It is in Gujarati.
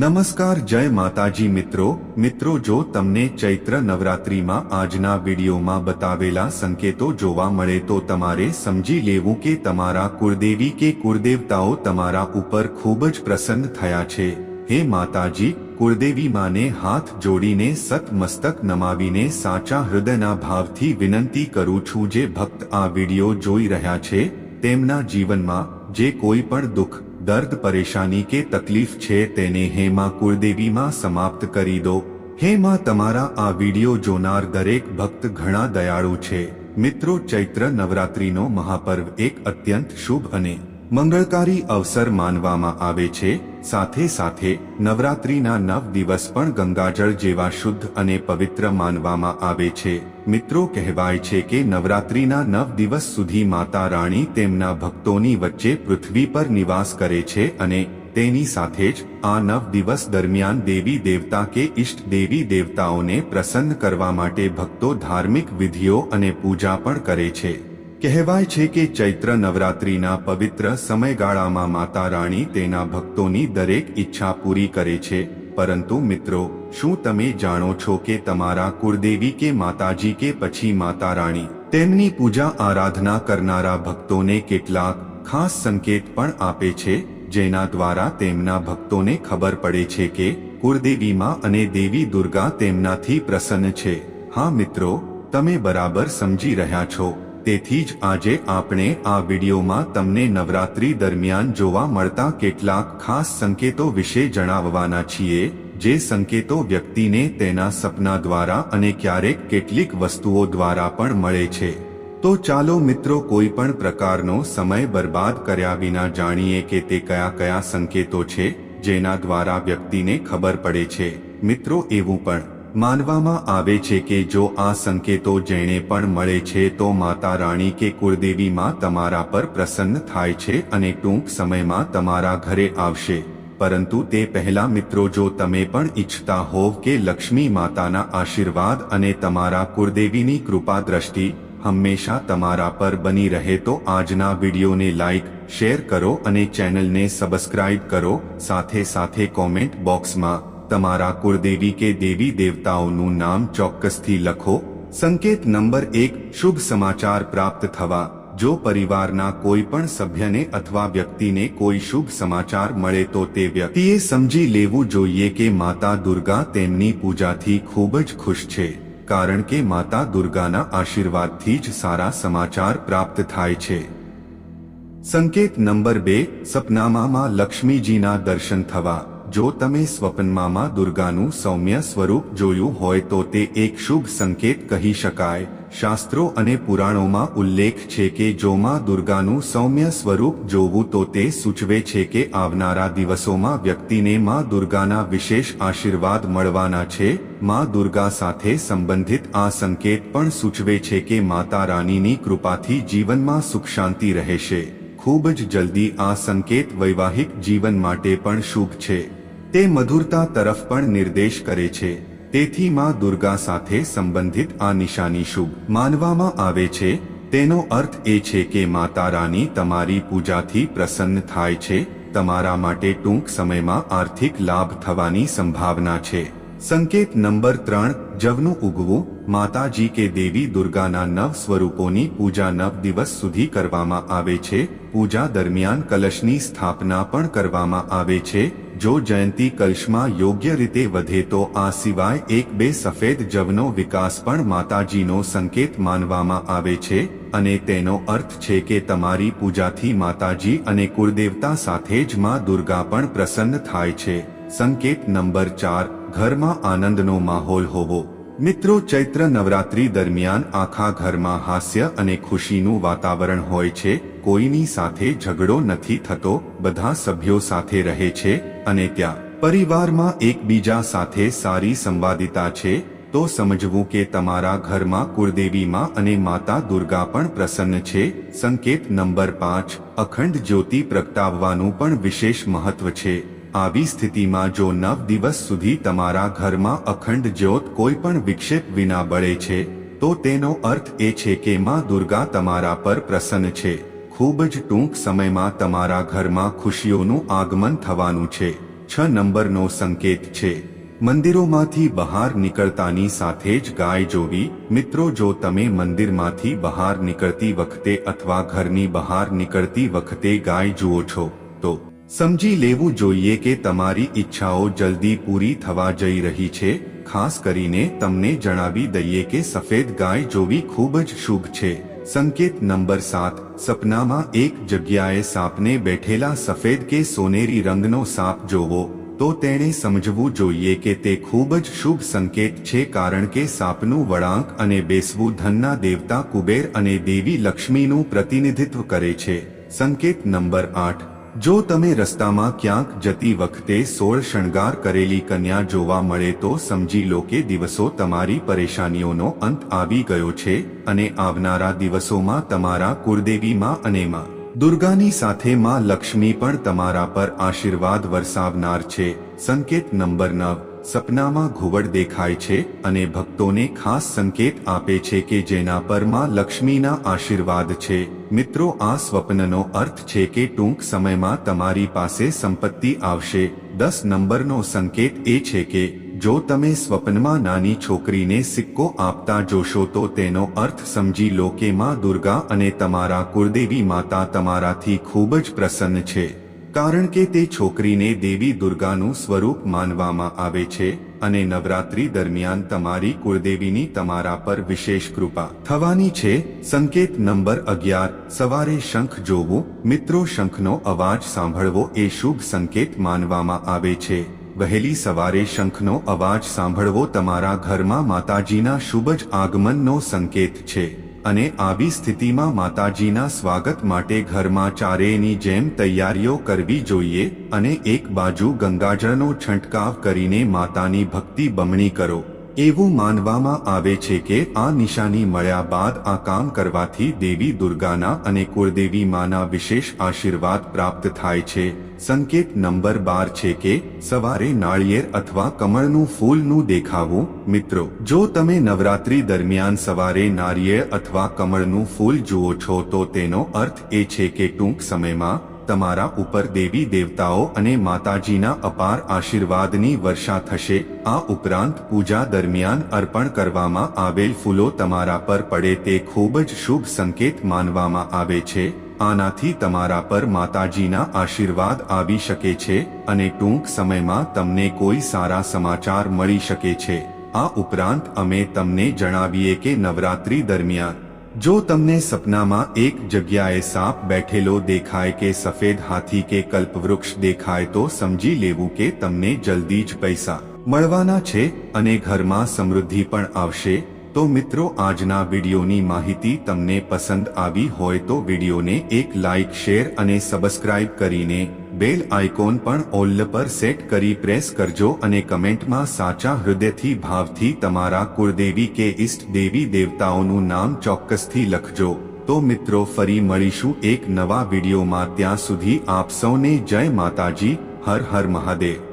નમસ્કાર, જય માતાજી મિત્રો. મિત્રો, જો તમને ચૈત્ર નવરાત્રિમાં આજના વિડીયોમાં બતાવેલા સંકેતો જોવા મળે તો તમારે સમજી લેવું કે તમારા કુળદેવી કે કુળદેવતાઓ તમારા ઉપર ખૂબ જ પ્રસન્ન થયા છે. હે માતાજી, કુળદેવી માને હાથ જોડીને સત મસ્તક નમાવીને સાચા હૃદયના ભાવથી વિનંતી કરું છું. જે ભક્ત આ વીડિયો જોઈ રહ્યા છે, તેમના જીવનમાં જે કોઈ પણ દુઃખ દર્દ પરેશાની કે તકલીફ છે તેને હે માં કુળદેવીમાં સમાપ્ત કરી દો. હે માં તમારા આ વીડિયો જોનાર દરેક ભક્ત ઘણા દયાળુ છે. મિત્રો, ચૈત્ર નવરાત્રિનો મહાપર્વ એક અત્યંત શુભ અને મંગળકારી અવસર માનવામાં આવે છે. સાથે સાથે નવરાત્રિના નવ દિવસ પણ ગંગાજળ જેવા શુદ્ધ અને પવિત્ર માનવામાં આવે છે. મિત્રો કહેવાય છે કે નવરાત્રિના નવ દિવસ સુધી માતા રાણી તેમના ભક્તોની વચ્ચે પૃથ્વી પર નિવાસ કરે છે અને તેની સાથે જ આ નવ દિવસ દરમિયાન દેવી દેવતા કે ઇષ્ટ દેવી દેવતાઓને પ્રસન્ન કરવા માટે ભક્તો ધાર્મિક વિધિઓ અને પૂજા પણ કરે છે. કહેવાય છે કે ચૈત્ર નવરાત્રિના પવિત્ર સમયગાળામાં માતા રાણી તેના ભક્તોની દરેક ઈચ્છા પૂરી કરે છે. પરંતુ મિત્રો, શું તમે જાણો છો કે તમારા કુળદેવી કે માતાજી કે પછી માતા રાણી તેમની પૂજા આરાધના કરનારા ભક્તોને કેટલાક ખાસ સંકેત પણ આપે છે, જેના દ્વારા તેમના ભક્તોને ખબર પડે છે કે કુળદેવીમાં અને દેવી દુર્ગા તેમનાથી પ્રસન્ન છે. હા મિત્રો, તમે બરાબર સમજી રહ્યા છો. તેથી જ આજે આપણે આ વિડીયોમાં તમને નવરાત્રી દરમિયાન જોવા મળતા કેટલાક ખાસ સંકેતો વિશે જણાવવાના છીએ, જે સંકેતો વ્યક્તિને તેના સપના દ્વારા અને ક્યારેક કેટલીક વસ્તુઓ દ્વારા પણ મળે છે. તો ચાલો મિત્રો કોઈ પણ પ્રકારનો સમય બરબાદ કર્યા વિના જાણીએ કે તે કયા કયા સંકેતો છે, જેના દ્વારા વ્યક્તિને ખબર પડે છે. મિત્રો, એવું પણ. માનવામાં આવે છે કે જો આ સંકેતો જેણે પણ મળે છે તો માતા રાણી કે કુળદેવીમાં તમારા પર પ્રસન્ન થાય છે અને ટૂંક સમયમાં તમારા ઘરે આવશે. પરંતુ તે પહેલા મિત્રો જો તમે પણ ઈચ્છતા હોવ કે લક્ષ્મી માતાના આશીર્વાદ અને તમારા કુળદેવીની કૃપા દ્રષ્ટિ હંમેશા તમારા પર બની રહે તો આજના વિડીયોને લાઈક, શેર કરો અને ચેનલને સબસ્ક્રાઇબ કરો. સાથે સાથે કોમેન્ટ બોક્સમાં તમારા કુળદેવી કે દેવી દેવતાઓનું નામ ચોક્કસથી લખો. સંકેત નંબર એક, શુભ સમાચાર પ્રાપ્ત થવા. જો પરિવારના કોઈ પણ સભ્યને અથવા વ્યક્તિને કોઈ શુભ સમાચાર મળે તો તે વ્યક્તિએ સમજી લેવું જોઈએ કે માતા દુર્ગા તેમની પૂજાથી ખૂબ જ ખુશ છે. કારણ કે માતા દુર્ગાના આશીર્વાદથી જ સારા સમાચાર પ્રાપ્ત થાય છે. સંકેત નંબર બે સપનામાં લક્ષ્મીજીના દર્શન થવા. જો તમે સ્વપ્નમાં દુર્ગાનું સૌમ્ય સ્વરૂપ જોયું હોય તો તે એક શુભ સંકેત કહી શકાય. શાસ્ત્રો અને પુરાણોમાં ઉલ્લેખ છે કે જો માં દુર્ગાનું સૌમ્ય સ્વરૂપ જોવું તો તે સૂચવે છે કે આવનારા દિવસોમાં વ્યક્તિને માં દુર્ગાના વિશેષ આશીર્વાદ મળવાના છે. માં દુર્ગા સાથે સંબંધિત આ સંકેત પણ સૂચવે છે કે માતા રાનીની કૃપાથી જીવનમાં સુખ શાંતિ રહેશે. ખૂબ જ જલ્દી આ સંકેત વૈવાહિક જીવન માટે પણ શુભ છે. તે મધુરતા તરફ પણ નિર્દેશ કરે છે. તેથી માં દુર્ગા સાથે સંબંધિત આ નિશાની શુભ માનવામાં આવે છે. તેનો અર્થ એ છે કે માતા રાની તમારી પૂજાથી પ્રસન્ન થાય છે. તમારા માટે ટૂંક સમયમાં આર્થિક લાભ થવાની સંભાવના છે. સંકેત નંબર ત્રણ, જવનું ઉગવું. માતાજી કે દેવી દુર્ગાના નવ સ્વરૂપોની પૂજા નવ દિવસ સુધી કરવામાં આવે છે. પૂજા દરમિયાન કલશની સ્થાપના પણ કરવામાં આવે છે. જો જયંતી કલશમાં યોગ્ય રીતે વધે તો આ સિવાય એક બે સફેદ જવનો વિકાસ પણ માતાજીનો સંકેત માનવામાં આવે છે, અને તેનો અર્થ છે કે તમારી પૂજાથી માતાજી અને કુળદેવતા સાથે જ માં દુર્ગા પણ પ્રસન્ન થાય છે. સંકેત નંબર ચાર, ઘરમાં આનંદનો માહોલ હોવો. મિત્રો, ચૈત્ર નવરાત્રી દરમિયાન આખા ઘરમાં હાસ્ય અને ખુશીનું વાતાવરણ હોય છે. કોઈની સાથે ઝઘડો નથી થતો. બધા સભ્યો સાથે રહે છે અને ત્યાં પરિવારમાં એકબીજા સાથે સારી સંવાદિતા છે. તો સમજવું કે તમારા ઘરમાં કુળદેવીમાં અને માતા દુર્ગા પણ પ્રસન્ન છે. સંકેત નંબર પાંચ, અખંડ જ્યોતિ પ્રગટાવવાનું પણ વિશેષ મહત્વ છે. આવી સ્થિતિમાં જો નવ દિવસ સુધી તમારા ઘરમાં અખંડ જ્યોત કોઈ પણ વિક્ષેપ વિના બળે છે, તો તેનો અર્થ એ છે કે માં દુર્ગા તમારા પર પ્રસન્ન છે. ખૂબ જ ટૂંક સમયમાં તમારા ઘરમાં ખુશીઓનું આગમન થવાનું છે. છ નંબરનો સંકેત છે. મંદિરોમાંથી બહાર નીકળતાની સાથે જ ગાય જોવી. મિત્રો, જો તમે મંદિરમાંથી બહાર નીકળતી વખતે અથવા ઘરની બહાર નીકળતી વખતે ગાય જુઓ છો, તો સમજી લેવું જોઈએ કે તમારી ઈચ્છાઓ જલ્દી પૂરી થવા જઈ રહી છે, ખાસ કરીને તમને જણાવી દઈએ કે સફેદ ગાય જોવી ખૂબ જ શુભ છે. સંકેત નંબર સાત, સપનામાં એક જગ્યાએ સાપને બેઠેલા સફેદ કે સોનેરી રંગનો સાપ જોવો, તો તેણે સમજવું જોઈએ કે તે ખૂબ જ શુભ સંકેત છે કારણ કે સાપનું વળાંક અને બેસવું ધનના દેવતા કુબેર અને દેવી લક્ષ્મીનું પ્રતિનિધિત્વ કરે છે. સંકેત નંબર આઠ જો તમે રસ્તામાં ક્યાંક જતી વખતે સોળ શણગાર કરેલી કન્યા જોવા મળે તો સમજી લો કે દિવસો તમારી પરેશાનીઓનો અંત આવી ગયો છે અને આવનારા દિવસોમાં તમારા કુળદેવીમાં અને માં દુર્ગાની સાથે માં લક્ષ્મી પણ તમારા પર આશીર્વાદ વરસાવનાર છે. સંકેત નંબર નવ. સપનામાં ઘુવડ દેખાય છે અને ભક્તોને ખાસ સંકેત આપે છે કે જેના પરમાં લક્ષ્મીના આશીર્વાદ છે. મિત્રો, આ સ્વપ્નનો અર્થ છે કે ટૂંક સમયમાં તમારી પાસે સંપત્તિ આવશે. દસ નંબરનો સંકેત એ છે કે, જો તમે સ્વપ્નમાં નાની છોકરીને સિક્કો આપતા જોશો તો તેનો અર્થ સમજી લો કે માં દુર્ગા અને તમારા કુળદેવી માતા તમારાથી ખૂબ જ પ્રસન્ન છે. કારણ કે તે છોકરીને દેવી દુર્ગાનું સ્વરૂપ માનવામાં આવે છે અને નવરાત્રી દરમિયાન તમારી કુળદેવીની તમારા પર વિશેષ કૃપા થવાની છે. સંકેત નંબર અગિયાર, સવારે શંખ જોવું, મિત્રો શંખનો અવાજ સાંભળવો એ શુભ સંકેત માનવામાં આવે છે. વહેલી સવારે શંખનો અવાજ સાંભળવો તમારા ઘરમાં માતાજીના શુભ જ આગમનનો સંકેત છે. અને આવી સ્થિતિમાં માતાજીના સ્વાગત માટે ઘરમાં ચારેયની જેમ તૈયારીઓ કરવી જોઈએ અને એક બાજુ ગંગાજળનો છંટકાવ કરીને માતાની ભક્તિ બમણી કરો. એવું માનવામાં આવે છે કે આ નિશાની મળ્યા બાદ આ કામ કરવાથી દેવી દુર્ગાના અને કુળદેવી માના વિશેષ આશીર્વાદ પ્રાપ્ત થાય છે. સંકેત નંબર બાર છે કે, સવારે નાળિયેર અથવા કમળનું ફૂલનું દેખાવું, મિત્રો, જો તમે નવરાત્રી દરમિયાન સવારે નાળિયેર અથવા કમળનું ફૂલ જુઓ છો તો તેનો અર્થ એ છે કે ટૂંક સમયમાં તમારા ઉપર દેવી દેવતાઓ અને માતાજીના અપાર આશીર્વાદની વર્ષા થશે. આ ઉપરાંત પૂજા દરમિયાન અર્પણ કરવામાં આવેલ ફૂલો તમારા પર પડે તે ખૂબ જ શુભ સંકેત માનવામાં આવે છે. આનાથી તમારા પર માતાજીના આશીર્વાદ આવી શકે છે અને ટૂંક સમયમાં તમને કોઈ સારા સમાચાર મળી શકે છે. આ ઉપરાંત અમે તમને જણાવીએ કે નવરાત્રી દરમિયાન જો તમને સપનામાં એક જગ્યાએ સાપ બેઠેલો દેખાય કે સફેદ હાથી કે કલ્પવૃક્ષ દેખાય તો સમજી લેવું કે તમને જલ્દી જ પૈસા મળવાના છે અને ઘરમાં સમૃદ્ધિ પણ આવશે. તો મિત્રો, આજના વિડીયોની માહિતી તમને પસંદ આવી હોય તો વિડીયોને એક લાઇક શેર અને સબસ્ક્રાઇબ કરીને બેલ આઇકોન પણ ઓલ પર સેટ કરી પ્રેસ કરજો અને કમેન્ટમાં સાચા હૃદયથી, ભાવથી તમારા કુળદેવી કે ઇષ્ટ દેવી દેવતાઓનું નામ ચોક્કસથી લખજો. તો મિત્રો, ફરી મળીશું એક નવા વિડીયોમાં. ત્યાં સુધી આપ સૌને જય માતાજી, હર હર મહાદેવ.